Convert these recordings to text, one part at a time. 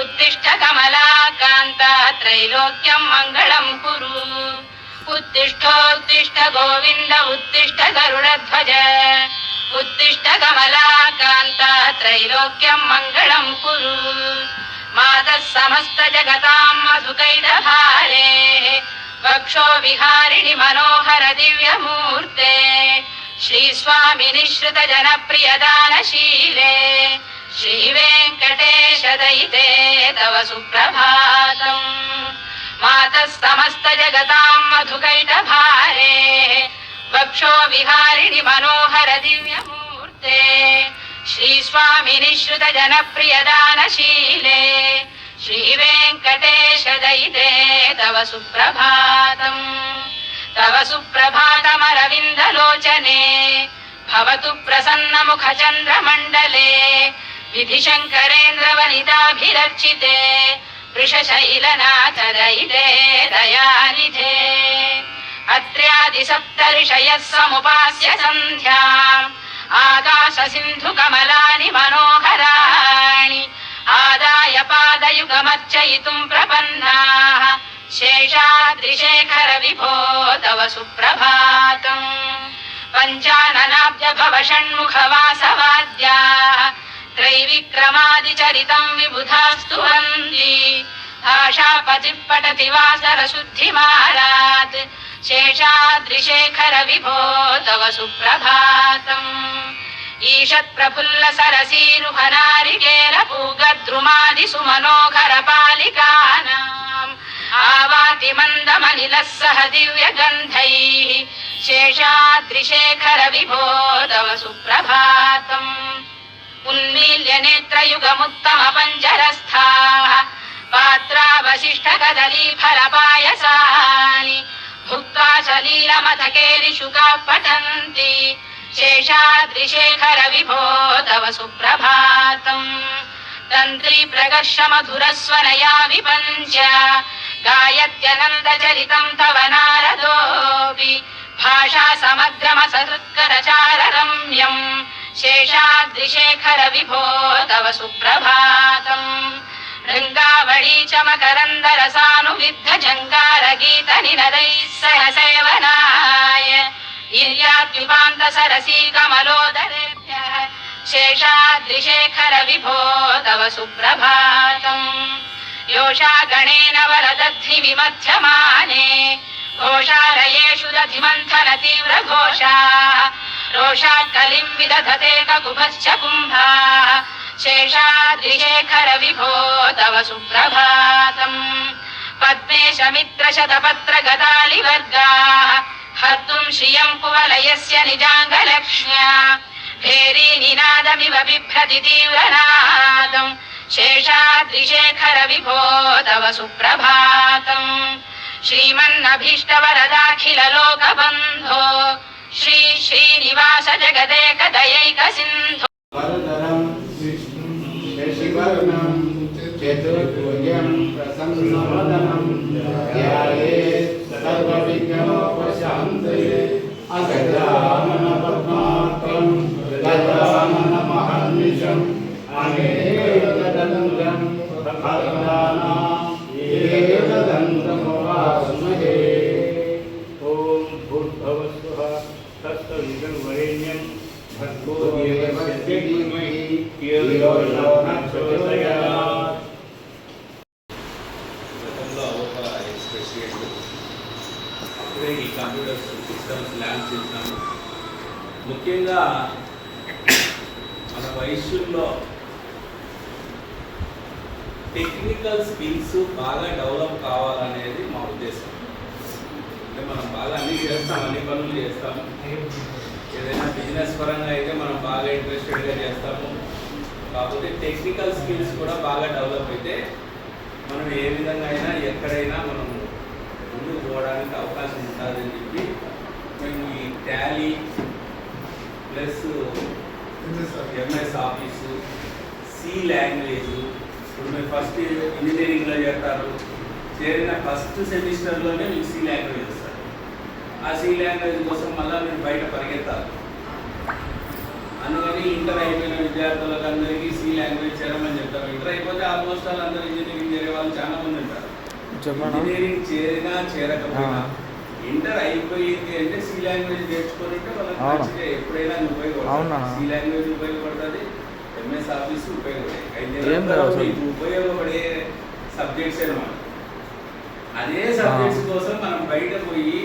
उत्तिष्ठ कमलाकान्ता त्रैलोक्यं मङ्गलं कुरु। उत्तिष्ठोत्तिष्ठ गोविन्द उत्तिष्ठ गरुडध्वज। उत्तिष्ठ कमलाकान्ता त्रैलोक्यं मङ्गलं कुरु। मातः समस्तजगतां मधुकैटभारे। वक्षो विहारिणि मनोहर दिव्यमूर्ते। निःश्रुत जनप्रियदानशीले श्रीवेङ्कटेश दयिते तव सुप्रभातम् मातः समस्तजगतां मधुकैटभारे वक्षो विहारिणि मनोहर दिव्यमूर्ते श्रीस्वामि निःश्रुत जनप्रियदानशीले श्रीवेङ्कटेश दयिते तव सुप्रभातम् तव सुप्रभातमरविन्दलोचने भवतु प्रसन्नमुखचन्द्रमण्डले विधिशङ्करेन्द्रवनिताभिरर्चिते वृषशैलनाथ दयिते दयानिधे अत्र्यादिसप्तऋषयः समुपास्य सन्ध्याम् आकाशसिन्धुकमलानि मनोहराणि आदाय पादयुगमर्चयितुम् प्रपन्नाः शेषाद्रिशेखर विभो तव सुप्रभातम् पञ्चाननाब्ज भव षण्मुखवासवाद्याः त्रैविक्रमादिचरितम् विबुधास्तु वन्ति भाषापतिः पठति वासरशुद्धिमारात् शेषाद्रिशेखर विभो तव सुप्रभातम् ईषत्प्रफुल्ल सरसीरुहनारिकेर पूगद्रुमादिषु मनोहर पालिकानाम् आवाति मन्दमनिलः सह दिव्यगन्धैः शेषाद्रिशेखर विभो तव सुप्रभातम् उन्मील्य नेत्रयुगमुत्तम पञ्जरस्थाः पात्रावशिष्टकदलीफलपायसानि भुक्त्वा सलीलमथकेलिशुकाः पठन्ति शेषाद्रिशेखर विभो तव सुप्रभातम् तन्त्री प्रकर्ष मधुरस्वनया विपञ्च गायत्यनन्दचरितम् तव नारदोऽपि भाषा समग्रमसहृत्करचाररम्यम् शेषाद्रिशेखर विभो तव सुप्रभातम् भृङ्गावळी च मकरन्दरसानुविद्ध जङ्गारगीत निनदैः सह सेवनाय इर्यात्युपान्त सरसी कमलोदरेभ्यः शेषाद्रिशेखर विभो तव सुप्रभातम् योषा गणेन वरदध्नि विमध्यमाने घोषालयेषु दधिमन्थन तीव्र घोषाः रोषात् कलिम् विदधते ककुभश्च कुम्भाः शेषाद्रिशेखर विभो तव सुप्रभातम् पद्मेश मित्र शतपत्र गदालिवर्गाः हर्तुम् श्रियम् कुवलयस्य निजाङ्गलक्ष्म्या भेरी निनादमिव बिभ्रति तीव्रनादम् शेषाद्रिशेखर विभो तव सुप्रभातम् श्रीमन्नभीष्टवरदाखिल लोकबन्धो श्री श्रीनिवास जगदेकदयैक గతంలో ఒక ఎక్స్ప్రెస్ అప్పుడే ఈ కంప్యూటర్స్ సిస్టమ్స్ ల్యాండ్ చేసినాము ముఖ్యంగా మన వయస్సుల్లో టెక్నికల్ స్కిల్స్ బాగా డెవలప్ కావాలనేది మా ఉద్దేశం. అంటే మనం బాగా అన్ని చేస్తాం అన్ని పనులు చేస్తాము ఏదైనా బిజినెస్ పరంగా అయితే మనం బాగా ఇంట్రెస్టెడ్గా చేస్తాము. కాకపోతే టెక్నికల్ స్కిల్స్ కూడా బాగా డెవలప్ అయితే మనం ఏ విధంగా అయినా ఎక్కడైనా మనం ముందుకు పోవడానికి అవకాశం ఉంటుందని చెప్పి మేము ఈ Tally plus MS office C language ఇప్పుడు మీరు ఫస్ట్ ఇంజనీరింగ్లో చేస్తారు. చేరిన ఫస్ట్ సెమిస్టర్లోనే మీకు సి లాంగ్వేజ్ వస్తారు ఆ సి లాంగ్వేజ్ కోసం మళ్ళీ మీరు బయట పరిగెత్తాలి. అందుకని ఇంటర్ అయిపోయిన విద్యార్థులకు అందరికీ సి లాంగ్వేజ్ చేరమని చెప్తారు. ఇంటర్ అయిపోతే ఆల్మోస్ట్ అందరూ ఇంజనీరింగ్ చేరే వాళ్ళు చాలా మంది ఉంటారు. ఇంజనీరింగ్ చేరినా చేరకపోయినా. ఇంటర్ అయిపోయింది అంటే సి లాంగ్వేజ్ నేర్చుకొని ఉంటే వాళ్ళకి. మంచిగా ఎప్పుడైనా ఉపయోగపడుతుంది? సి లాంగ్వేజ్ ఉపయోగపడుతుంది ఎంఎస్ ఆఫీస్ ఉపయోగపడతాయి అయితే. మీకు ఉపయోగపడే సబ్జెక్ట్స్ అనమాట అదే సబ్జెక్ట్స్ కోసం మనం బయట పోయి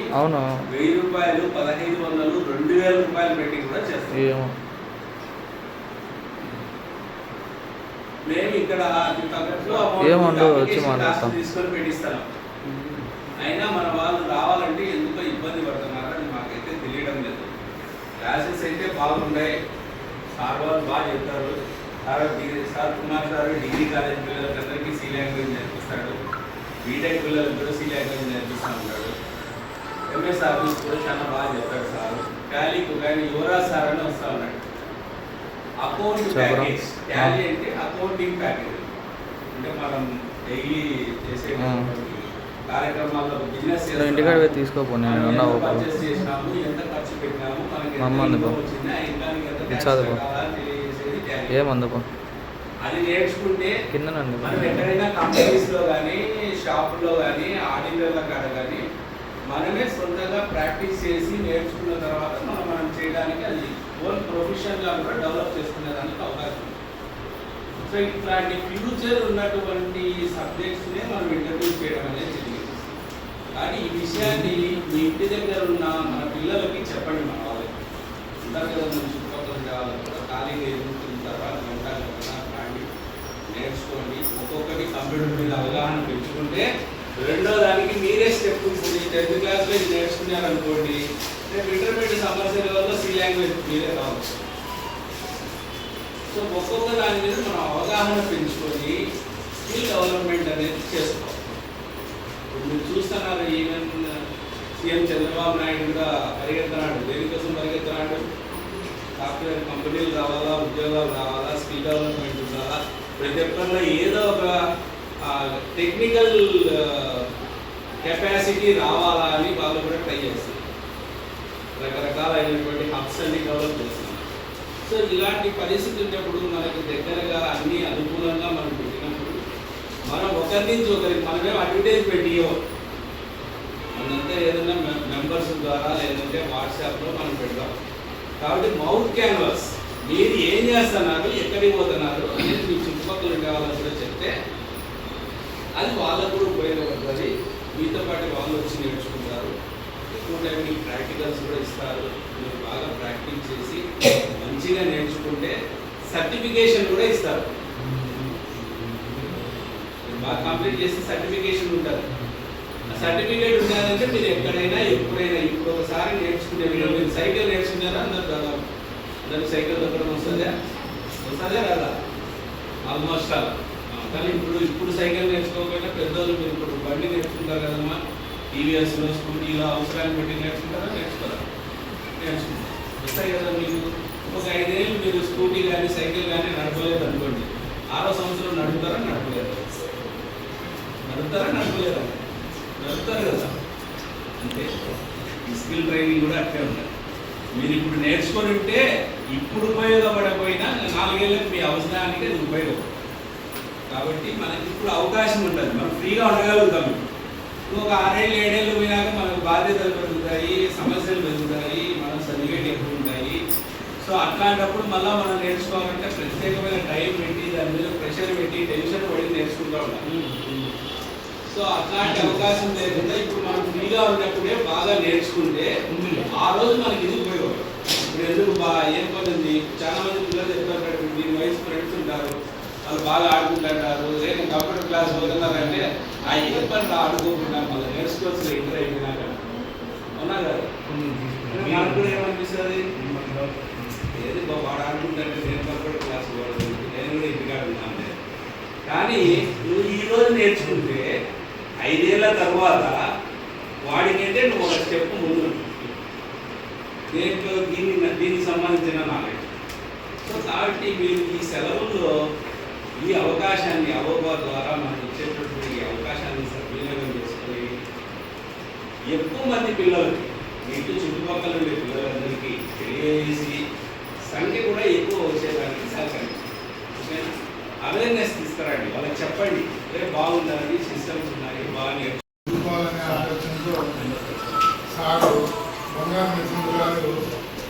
వెయ్యి రూపాయలు పదహైదు వందలు రెండు వేల రూపాయలు పెట్టి కూడా చేస్తాం. ఏమో మేము ఇక్కడ అతి తక్కువ ఏముండదు, amount వచ్చి మాట్లాడతాం. తీసుకొని పెట్టిస్తాం అయినా మన వాళ్ళు రావాలంటే ఎందుకో ఇబ్బంది పడుతున్నారు అది మాకైతే తెలియడం లేదు. క్లాసెస్ అయితే బాగుంటాయి సార్ వాళ్ళు బాగా చెప్తారు. Sir degree sir Kumar sir degree college పిల్లలకి అందరికీ సి లాంగ్వేజ్ నేర్పిస్తాడు. బీటెక్ పిల్లలకు కూడా సి లాంగ్వేజ్ నేర్పిస్తూ ఉంటాడు. ఎంఎస్ ఆఫీస్ కూడా చాలా బాగా చెప్తాడు సార్. టాలీకు కానీ యువరాజ్ సార్ అని వస్తూ ఉన్నాడు. అకౌంట్? ప్యాకేజ్ టాలీ అంటే అకౌంటింగ్ ప్యాకేజ్ అంటే మనం డైలీ చేసే. కార్యక్రమాల్లో బిజినెస్ ఇంటికాడ తీసుకోపో నేను పర్చేస్ చేసినాము ఎంత ఖర్చు పెట్టినాము మనకి వచ్చింది ఆ ఎంత తెలియజేసేది అది నేర్చుకుంటే కిందనండి మనం ఎక్కడైనా కంపెనీస్లో కానీ షాపుల్లో కానీ ఆడిటర్ల కాడ కానీ మనమే సొంతంగా ప్రాక్టీస్ చేసి నేర్చుకున్న తర్వాత మనం మనం చేయడానికి అది ఓన్ ప్రొఫెషన్గా కూడా డెవలప్ చేసుకునే దానికి అవకాశం ఉంది. సో ఇట్లాంటి ఫ్యూచర్ ఉన్నటువంటి సబ్జెక్ట్స్నే మనం ఇంటర్వ్యూ చేయడం అనేది జరిగింది. కానీ ఈ విషయాన్ని మీ ఇంటి దగ్గర ఉన్న మన పిల్లలకి చెప్పండి మన వాళ్ళకి. ఉంటారు కదా మన చుట్టుపక్కల ఉండే వాళ్ళకి కూడా ఖాళీగా ఎదుగుతున్న తర్వాత ఉంటారు కదా రాండి నేర్చుకోండి. ఒక్కొక్కటి కంప్యూటర్ మీద అవగాహన పెంచుకుంటే రెండో దానికి మీరే స్టెప్ ఉంటుంది టెన్త్ క్లాస్లో ఇది నేర్చుకున్నారనుకోండి రేపు ఇంటర్మీడియట్ సమస్య లెవెల్లో సి లాంగ్వేజ్ మీరే కావచ్చు సో ఒక్కొక్క దాని మీద మనం అవగాహన పెంచుకొని స్కిల్ డెవలప్మెంట్ అనేది చేసుకోవాలి. మీరు చూస్తున్నారు ఈవెన్ సీఎం చంద్రబాబు నాయుడు కూడా పరిగెత్తనాడు దేనికోసం పరిగెత్తనాడు? సాఫ్ట్వేర్ కంపెనీలు రావాలా ఉద్యోగాలు రావాలా స్కిల్ డెవలప్మెంట్ ఉండాలా? ప్రతి ఒక్కరిలో ఏదో ఒక టెక్నికల్ కెపాసిటీ రావాలా అని వాళ్ళు కూడా ట్రై చేస్తారు. రకరకాలైనటువంటి హబ్స్ అన్ని డెవలప్ చేస్తున్నాం సో ఇలాంటి పరిస్థితి ఉన్నప్పుడు మనకి దగ్గరగా అన్ని అనుకూలంగా మనం పెట్టినప్పుడు మనం ఒకరి నుంచి ఒకరికి మనమే అడ్వర్టైజ్మెంట్ ఇవ్వం మనంతా ఏదైనా మెంబర్స్ ద్వారా లేదంటే వాట్సాప్లో మనం పెడతాం. కాబట్టి మౌత్ క్యాన్వాస్ మీరు ఏం చేస్తున్నారు ఎక్కడికి పోతున్నారు అనేది మీ చుట్టుపక్కల ఉండే వాళ్ళకి కూడా చెప్తే అది వాళ్ళకు కూడా ఉపయోగపడుతుంది. మీతో పాటు వాళ్ళు వచ్చి నేర్చుకుంటారు. ఎక్కువ టైం మీకు ప్రాక్టికల్స్ కూడా ఇస్తారు. మీరు బాగా ప్రాక్టీస్ చేసి మంచిగా నేర్చుకుంటే సర్టిఫికేషన్ కూడా ఇస్తారు. బాగా కంప్లీట్ చేసి సర్టిఫికేషన్ ఉంటుంది. ఆ సర్టిఫికేట్ ఉండాలంటే మీరు ఎక్కడైనా ఎప్పుడైనా ఇప్పుడు ఒకసారి నేర్చుకునే మీరు మీరు సైకిల్ నేర్చుకున్నారా? అందరు దాదాపు అందరు సైకిల్ దొరకడం వస్తుందా? వస్తుందా రాదా? ఆల్మోస్ట్ కానీ ఇప్పుడు ఇప్పుడు సైకిల్ నేర్చుకోకపోయినా పెద్దోళ్ళు మీరు ఇప్పుడు బండి నేర్చుకుంటారు కదమ్మా. టీవీఎస్లో స్కూటీలో అవసరాన్ని బట్టి నేర్చుకుంటారా? నేర్చుకోరా? నేర్చుకుంటారు వస్తాయి కదా మీకు. ఒక ఐదేళ్ళు మీరు స్కూటీ కానీ సైకిల్ కానీ నడపలేదు అనుకోండి. ఆరో సంవత్సరం నడుపుతారా? నడపలేదు. నడుపుతారా? నడపలేదా? నడుపుతారు కదా. అంటే స్కిల్ ట్రైనింగ్ కూడా అట్లే ఉండాలి. మీరు ఇప్పుడు నేర్చుకొని ఉంటే ఇప్పుడు ఉపయోగపడకపోయినా నాలుగేళ్ళకి మీ అవసరానికి అది ఉపయోగపడుతుంది కాబట్టి మనకి ఇప్పుడు అవకాశం ఉంటుంది. మనం ఫ్రీగా ఉండగలుగుతాం ఇప్పుడు. ఒక ఆరేళ్ళు ఏడేళ్ళు పోయినాక మనకు బాధ్యతలు పెరుగుతాయి సమస్యలు పెరుగుతాయి మనం సర్టిఫికేట్ ఎక్కువ ఉంటాయి. సో అట్లాంటప్పుడు మళ్ళీ మనం నేర్చుకోవాలంటే ప్రత్యేకమైన టైం పెట్టి దాని మీద ప్రెషర్ పెట్టి టెన్షన్ పడి నేర్చుకుంటూ ఉండాలి. సో అట్లాంటి అవకాశం లేకుండా ఇప్పుడు మనం ఫ్రీగా ఉన్నప్పుడే బాగా నేర్చుకుంటే ఆ రోజు మనకి ఇది ఉపయోగం. ఇప్పుడు ఎందుకు బా ఏం పని ఉంది? చాలా మంది పిల్లలు చెప్తారు దీని వయసు ఫ్రెండ్స్ ఉంటారు. వాళ్ళు బాగా ఆడుకుంటారు నేను కంప్యూటర్ క్లాస్ పోతున్నారంటే ఆ ఏ పని ఆడుకోకుండా మళ్ళీ నేర్చుకోవచ్చు ఇంటర్ అయిపోయినాక. అవునా కదా? నాకు కూడా ఏమనిపిస్తుంది? ఏది వాడు ఆడుకుంటారంటే నేను కంప్యూటర్ క్లాస్ పోవడం నేను కూడా ఇంటికాడ ఉన్నాను కానీ నువ్వు ఈ రోజు నేర్చుకుంటే ఐదేళ్ళ తర్వాత వాడికంటే నువ్వు ఒక స్టెప్ ముందు. దేంట్లో దీన్ని దీనికి సంబంధించిన నాలెడ్జ్ సో కాబట్టి మీరు ఈ సెలవుల్లో ఈ అవకాశాన్ని అవోబా ద్వారా మనం ఇచ్చేటటువంటి ఈ అవకాశాన్ని సద్వినియోగం చేసుకుని ఎక్కువ మంది పిల్లలకి మీ ఇంటి చుట్టుపక్కల ఉండే పిల్లలందరికీ తెలియజేసి సంఖ్య కూడా ఎక్కువ వచ్చేదానికి సహకరించండి. అవేర్నెస్ తీసుకురండి. వాళ్ళకి చెప్పండి. రేపు బాగుండాలి సిస్టమ్స్ ఉన్నాయి బాగా నేర్చు చూసుకోవాలనే ఆలోచనతో సారు బంగారు నరసింహ గారు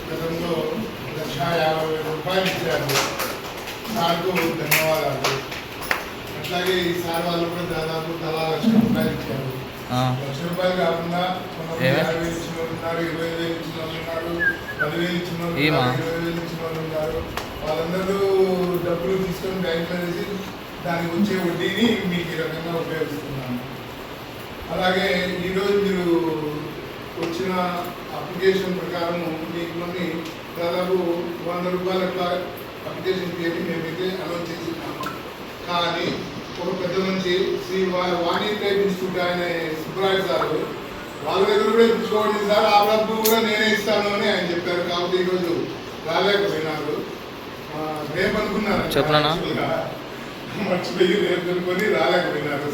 గతంలో లక్ష యాభై వేల రూపాయలు ఇచ్చారు సార్కు ధన్యవాదాలు వాళ్ళు కూడా దాదాపు తలా లక్ష రూపాయలు ఇచ్చారు. లక్ష రూపాయలు కాకుండా? యాభై వేలు ఇచ్చిన వాళ్ళు ఉన్నారు ఇరవై వేలు ఇచ్చిన వాళ్ళు ఉన్నారు పదివేలు ఇచ్చిన వాళ్ళు ఇరవై వేలు ఇచ్చిన వాళ్ళు ఉన్నారు. వాళ్ళందరూ డబ్బులు తీసుకొని బ్యాంకులో వేసి దానికి వచ్చే వడ్డీని మీకు ఈ రకంగా ఉపయోగిస్తున్నాను. అలాగే ఈరోజు మీరు వచ్చిన అప్లికేషన్ ప్రకారం మీకు కొన్ని దాదాపు వంద రూపాయల అప్లికేషన్ అని మేమైతే అనౌన్స్ చేస్తున్నాము కానీ ఒక పెద్ద మంచి శ్రీ వాణి టైప్ ఇన్స్టిట్యూట్ ఆయన సుబ్బరాజు సార్ వాళ్ళ దగ్గర కూడా ఇప్పించుకోండి సార్ ఆ డబ్బు కూడా నేనే ఇస్తాను అని ఆయన చెప్పారు. కాబట్టి ఈరోజు రాలేకపోయినారు. రేపు అనుకున్నారు చెప్పనా? మర్చిపోయి రేపు అనుకొని రాలేకపోయినారు.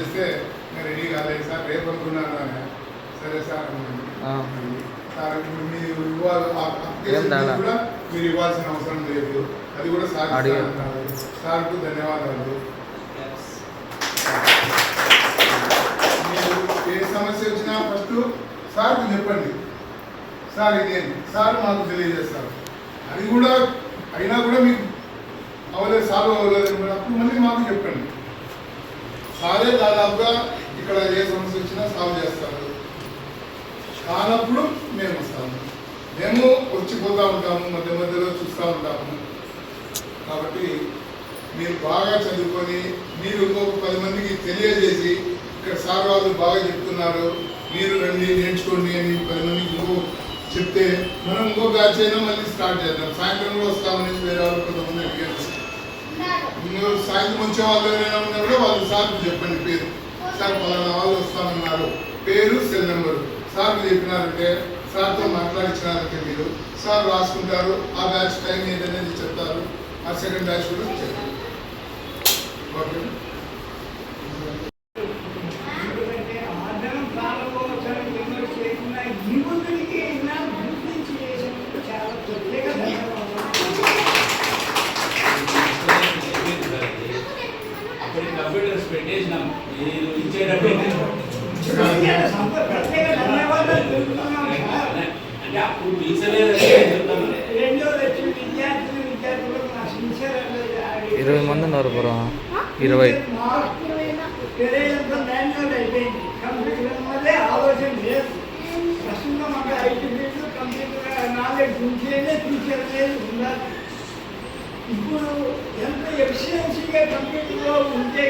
చేస్తే నేను రెడీ కాలేదు సార్ రేపు అనుకున్నాను అని సరే సార్. సార్ ఇప్పుడు మీరు ఇవ్వాలి? కూడా మీరు ఇవ్వాల్సిన అవసరం లేదు. అది కూడా సార్. సార్కు ధన్యవాదాలు. మీరు ఏ సమస్య వచ్చినా ఫస్ట్ సార్కు చెప్పండి. సార్ ఇదేంటి సార్ మాకు తెలియజేస్తారు. అది కూడా అయినా కూడా మీకు అవ్వలేదు సాల్వ్ అవ్వలేదు అనుకున్నప్పుడు మళ్ళీ మాకు చెప్పండి. సారే దాదాపుగా ఇక్కడ ఏ సమస్య వచ్చినా సాల్వ్ చేస్తారు. కానప్పుడు మేము వస్తాము. మేము వచ్చిపోతూ ఉంటాము మధ్య మధ్యలో చూస్తూ ఉంటాము. కాబట్టి మీరు బాగా చదువుకొని మీరు ఇంకొక పది మందికి తెలియజేసి ఇక్కడ సార్ వాళ్ళు బాగా చెప్తున్నారు మీరు రండి నేర్చుకోండి అని పది మందికి ఇంకో చెప్తే మనం ఇంకో బ్యాచ్ అయినా మళ్ళీ స్టార్ట్ చేద్దాం. సాయంత్రం కూడా వస్తామని వేరే వాళ్ళు కొంతమంది అడిగారు. మీరు సాయంత్రం వచ్చే వాళ్ళు ఎవరైనా ఉన్నా కూడా వాళ్ళు సార్కు చెప్పండి పేరు. సార్ పలానా వాళ్ళు వస్తామన్నారు. పేరు సెల్ నెంబరు. సార్కు చెప్పినారంటే సార్తో మాట్లాడించినారంటే మీరు. సార్ రాసుకుంటారు ఆ బ్యాచ్ టైం ఏంటనేది చెప్తారు. ఆ సెకండ్ బ్యాచ్ కూడా చెప్తారు. పెట్టేసినాం మీరు ఇచ్చేటప్పుడు అంటే అప్పుడు ఇరవై మంది ఉన్నారు పురా ఇరవై. ఆలోచన లేదు కంప్యూటర్ నాలెడ్జ్ ఇప్పుడు ఎంత ఎఫిషియన్సీగా కంప్యూటర్లో ఉంటే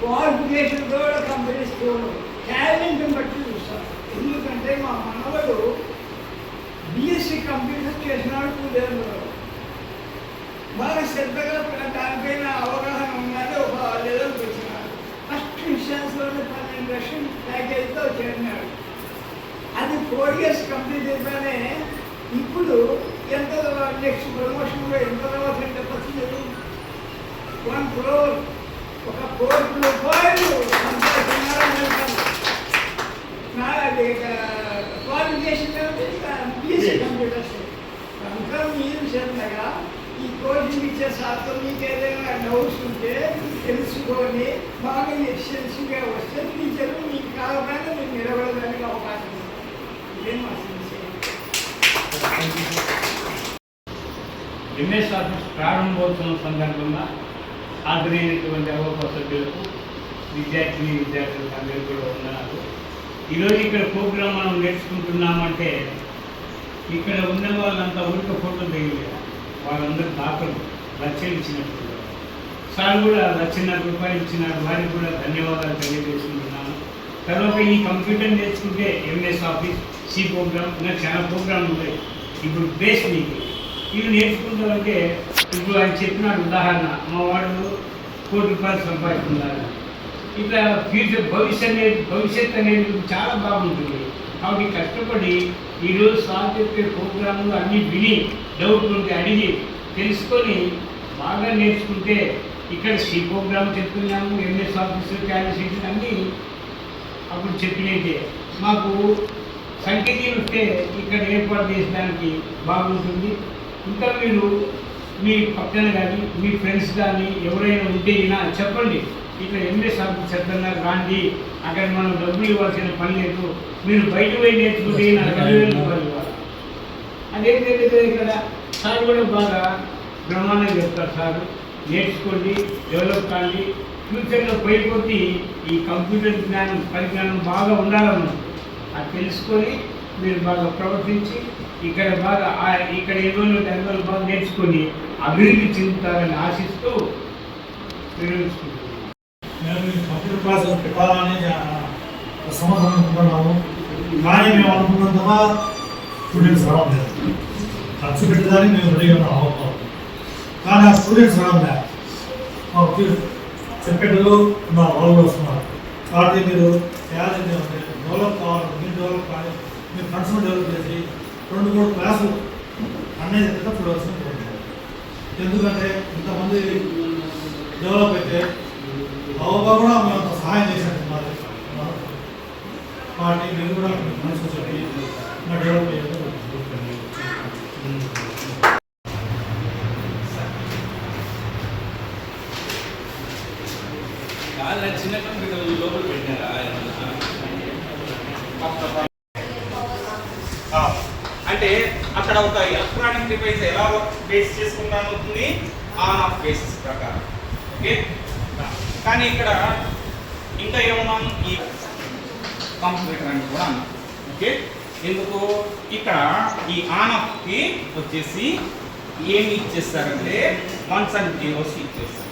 క్వాలిఫికేషన్ కూడా కంపెనీస్ చూడడం టాలెంట్ బట్టి చూస్తారు ఎందుకంటే మా మనవడు బీఎస్సీ కంప్యూటర్ చేసినాడు కూలేరు బాగా శ్రద్ధగా దానిపైన అవగాహన ఉన్నది ఒక లెవెల్కి వచ్చినాడు ఫస్ట్ ఇన్సూరెన్స్లోనే పన్నెండు లక్షలు ప్యాకేజ్తో చేరినాడు. అది ఫోర్ ఇయర్స్ కంప్లీట్ అయితేనే ఇప్పుడు ఎంత నెక్స్ట్ ప్రమోషన్లో ఎంత తర్వాత అంటే వచ్చింది? వన్ క్రోర్ ఒక కోటి రూపాయలు క్వాలిఫికేషన్ బీఎస్సీ కంప్యూటర్స్ కనుక మీరు చెందగా కోచింగ్ ఇచ్చే సార్తో మీకు ఏదైనా డౌట్స్ ఉంటే తెలుసుకొని బాగా ఎఫిషియన్సీగా వస్తే టీచర్ మీకు కాకపోయినా మీరు నిలబడడానికి అవకాశం ఉంది ఇదే మా ఎంఎస్ ఆఫీస్ ప్రారంభోత్సవం సందర్భంగా హాజరైనటువంటి అవకాశ సభ్యులకు విద్యార్థిని విద్యార్థులకు అందరూ కూడా ఉన్నారు. ఈరోజు ఇక్కడ ప్రోగ్రాం మనం నేర్చుకుంటున్నామంటే ఇక్కడ ఉన్న వాళ్ళంతా ఊరిక ఫోటో దిగలేదు వాళ్ళందరూ దాఖలు లక్షలు ఇచ్చినట్టు సార్ కూడా లక్షన్నర రూపాయలు ఇచ్చినారు. వారికి కూడా ధన్యవాదాలు తెలియజేసుకుంటున్నాను. తర్వాత ఈ కంప్యూటర్ నేర్చుకుంటే ఎంఎస్ ఆఫీస్ సి ప్రోగ్రామ్ ఇంకా చాలా ప్రోగ్రామ్ ఉన్నాయి. ఇప్పుడు బేస్ మీకు. ఇవి నేర్చుకుంటామంటే ఇప్పుడు ఆయన చెప్పినాడు ఉదాహరణ మా వాడు కోటి రూపాయలు సంపాదిస్తున్నారు ఇట్లా ఫ్యూచర్ భవిష్యత్ అనేది భవిష్యత్ అనేది చాలా బాగుంటుంది. కాబట్టి కష్టపడి ఈరోజు సార్ ప్రోగ్రాములు అన్నీ విని డౌట్ ఉంటే అడిగి తెలుసుకొని బాగా నేర్చుకుంటే ఇక్కడ సి ప్రోగ్రామ్ చెప్తున్నాము ఎంఎస్ ఆఫీసర్ క్యాలిసిటీ అన్నీ అప్పుడు చెప్పినైతే మాకు సంఖ్యకి వస్తే ఇక్కడ ఏర్పాటు చేసడానికి బాగుంటుంది. ఇంకా మీరు మీ పక్కన కానీ మీ ఫ్రెండ్స్ కానీ ఎవరైనా ఉంటే ఇలా చెప్పండి. ఇక్కడ ఎంఎస్ ఆఫీస్ చెప్తున్నా రాండి అక్కడ మనం డబ్బులు ఇవ్వాల్సిన పని లేదు. మీరు బయట పోయి నేర్చుకుంటే నాకు రెండు వేల రూపాయలు ఇవ్వాలి. అదేం తెలియదు ఇక్కడ? సార్ కూడా బాగా బ్రహ్మాండంగా చెప్తారు సార్. నేర్చుకోండి డెవలప్ కాండి. ఫ్యూచర్లో పోయిపోతే ఈ కంప్యూటర్ జ్ఞానం పరిజ్ఞానం బాగా ఉండాలన్నమాట అది తెలుసుకొని మీరు బాగా ప్రవర్తించి ఇక్కడ బాగా ఆ- ఇక్కడ ఎన్ని రోజులు బాగా నేర్చుకొని అభివృద్ధి చెందుతారని ఆశిస్తూ విరమించుకుంటున్నాను మేము కంప్యూటర్ క్లాసులు పెట్టాలని సంవత్సరం అనుకుంటున్నాము. కానీ మేము అనుకున్నంతగా స్టూడెంట్స్ రావట్లేదు ఖర్చు పెట్టడానికి మేము రెడీగా ఉన్నాం అవుతాం కానీ ఆ స్టూడెంట్స్ రావట్లే మాకు చెప్పేటప్పుడు మా వాళ్ళు వస్తున్నారు. కాబట్టి మీరు చేయాలి డెవలప్ కావాలి మీరు డెవలప్ కావాలి. మీ ఫ్రెండ్స్ డెవలప్ చేసి రెండు మూడు క్లాసులు అనేది ఎంత చూడవలసిన ఎందుకంటే ఇంతమంది డెవలప్ అయితే బాబా కూడా మేము అంత సహాయం చేశాడు మాది వాటిని మీరు కూడా మనసు చెప్పి మా డెవలప్ చిన్న లోపల పెట్టారా అంటే అక్కడ ఒక ఎలక్ట్రానిక్ డివైస్ ఎలా బేస్ చేసుకుంటా అవుతుంది ఆన్ ఆఫ్ బేసిస్ ప్రకారం. ఓకే? కానీ ఇక్కడ ఇంకా ఏమన్నాం? ఈ కంప్యూటర్ అని కూడా అన్నాం. ఓకే? ఎందుకు? ఇక్కడ ఈ ఆన్ వచ్చేసి ఏమి ఇచ్చేస్తారంటే వన్స్ అండ్ జీరోస్ ఇచ్చేస్తారు.